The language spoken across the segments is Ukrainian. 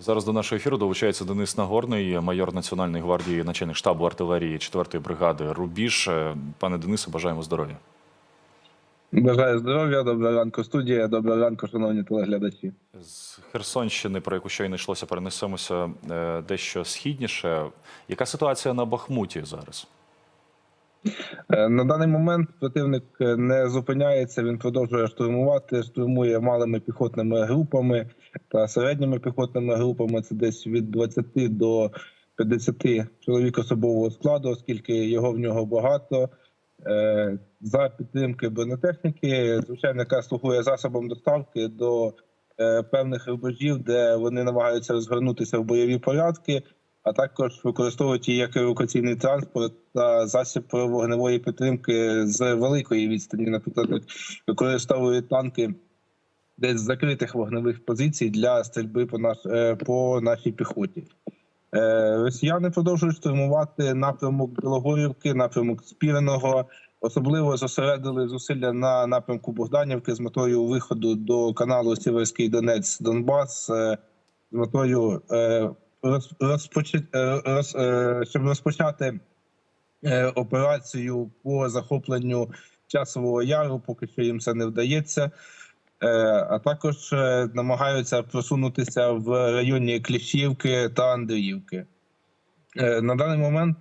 Зараз до нашого ефіру долучається Денис Нагорний, майор Національної гвардії, начальник штабу артилерії 4-ї бригади Рубіж. Е, Пане Денисе, бажаємо здоров'я. Бажаю здоров'я, доброго ранку, студія, доброго ранку, шановні телеглядачі. З Херсонщини, про яку щойно йшлося, перенесемося е, дещо східніше. Яка ситуація на Бахмуті зараз? Е, На даний момент противник не зупиняється. Він продовжує штурмувати, штурмує малими піхотними групами та середніми піхотними групами. Це десь від 20 до 50 чоловік особового складу, оскільки його в нього багато. Е, За підтримки бронетехніки, звичайно, яка слугує засобом доставки до е, певних рубежів, де вони намагаються розгорнутися в бойові порядки. а також використовують її як евакуаційний транспорт та засіб вогневої підтримки з великої відстані. Наприклад, використовують танки десь закритих вогневих позицій для стрільби по наш е, по нашій піхоті. Е, Росіяни продовжують штурмувати напрямок Білогорівки, напрямок Спіреного. Особливо зосередили зусилля на напрямку Богданівки з метою виходу до каналу Сіверський Донець Донбас е, з метою роз, розпочи, роз, е, щоб розпочати операцію по захопленню часового яру, поки що їм це не вдається. Е, А також е, намагаються просунутися в районі Кліщівки та Андріївки. Е, На даний момент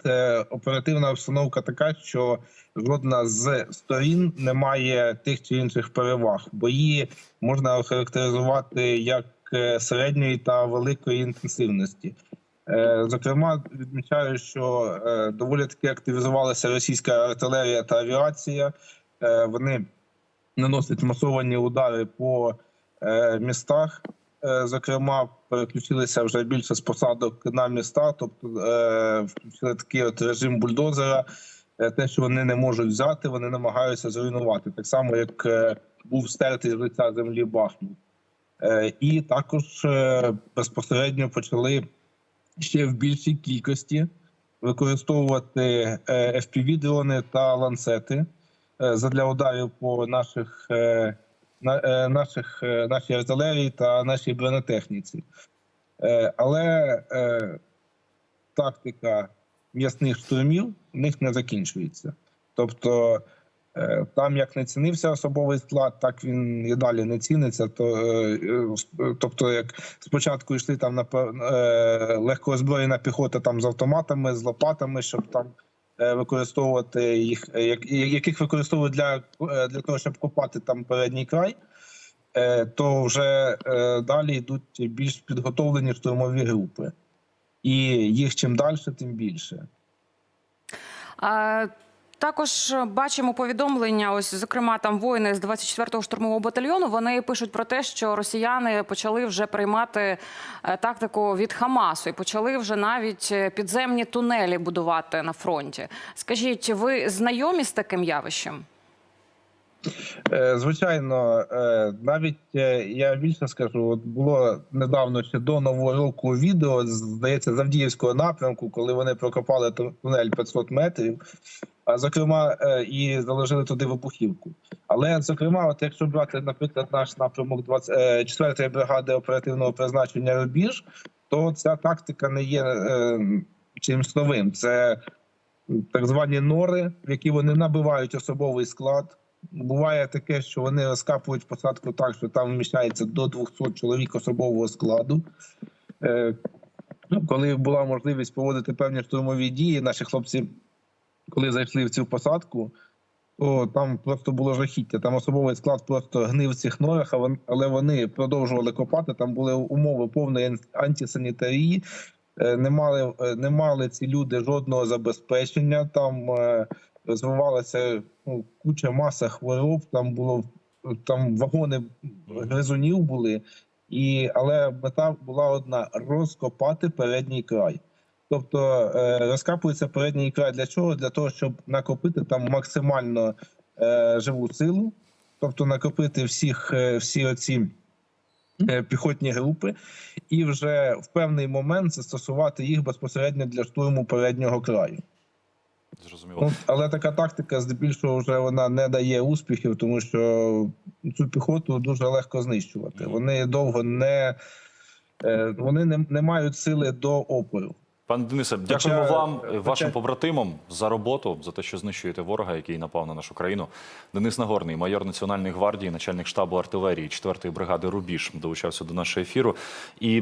оперативна обстановка така, що жодна з сторін не має тих чи інших переваг. Бої можна охарактеризувати як середньої та великої інтенсивності. Зокрема, відмічаю, що доволі таки активізувалася російська артилерія та авіація. Вони наносять масовані удари по е, містах. Е, Зокрема, переключилися вже більше з посадок на міста, тобто е, включили такий от режим бульдозера. Те, що вони не можуть взяти, вони намагаються зруйнувати, так само як був стертий з лиця землі Бахмут. І також безпосередньо почали ще в більшій кількості використовувати е, FPV-дрони та ланцети задля ударів по наших, е, е, наших е, нашій артилерії та нашій бронетехніці. Е, Але е, тактика м'ясних штурмів в них не закінчується. Тобто е, там як не цінився особовий склад, так він і далі не ціниться. То, е, е, тобто, як спочатку йшли там на е, легкоозброєна піхота там з автоматами, з лопатами, щоб там е, використовувати їх, е, як- яких використовують для, е, для того, щоб копати там передній край. е, То вже е, далі йдуть більш підготовлені штурмові групи, і їх чим далі, тим більше. А, також бачимо повідомлення. Ось, зокрема, там воїни з 24-го штурмового батальйону. Вони пишуть про те, що росіяни почали вже приймати е, тактику від Хамасу і почали вже навіть е, підземні тунелі будувати на фронті. Скажіть, ви знайомі з таким явищем? Е, Звичайно, е, навіть е, я більше скажу, от було недавно ще до нового року відео, здається, з Авдіївського напрямку, коли вони прокопали тунель 500 метрів, а зокрема, е, і заложили туди вибухівку. Але зокрема, от якщо брати, наприклад, наш напрямок 24-ї бригади оперативного призначення Рубіж, то ця тактика не є е, чимось новим. Це так звані нори, в які вони набивають особовий склад. Буває таке, що вони розкапують посадку так, що там вміщається до 200 чоловік особового складу. Е, ну, Коли була можливість проводити певні штурмові дії, наші хлопці, коли зайшли в цю посадку, то там просто було жахіття. Там особовий склад просто гнив в цих норах, але вони продовжували копати. Там були умови повної антисанітарії. Е, Не мали, е, не мали ці люди жодного забезпечення. Там е, розвивалася ну, куча маса хвороб. Там було там вагони гризунів були, і але мета була одна розкопати передній край. Тобто е, розкапується передній край для чого? Для того, щоб накопити там максимально е, живу силу, тобто накопити всіх е, всі оці піхотні групи, і вже в певний момент застосувати їх безпосередньо для штурму переднього краю. Зрозуміло. Ну, але така тактика здебільшого вже вона не дає успіхів, тому що цю піхоту дуже легко знищувати. Вони довго не вони не, не мають сили до опору. Пане Денисе, Хоча- дякуємо вам, хоча- вашим побратимам за роботу, за те, що знищуєте ворога, який напав на нашу країну. Денис Нагорний, майор Національної гвардії, начальник штабу артилерії 4-ї бригади Рубіж, долучався до нашого ефіру. І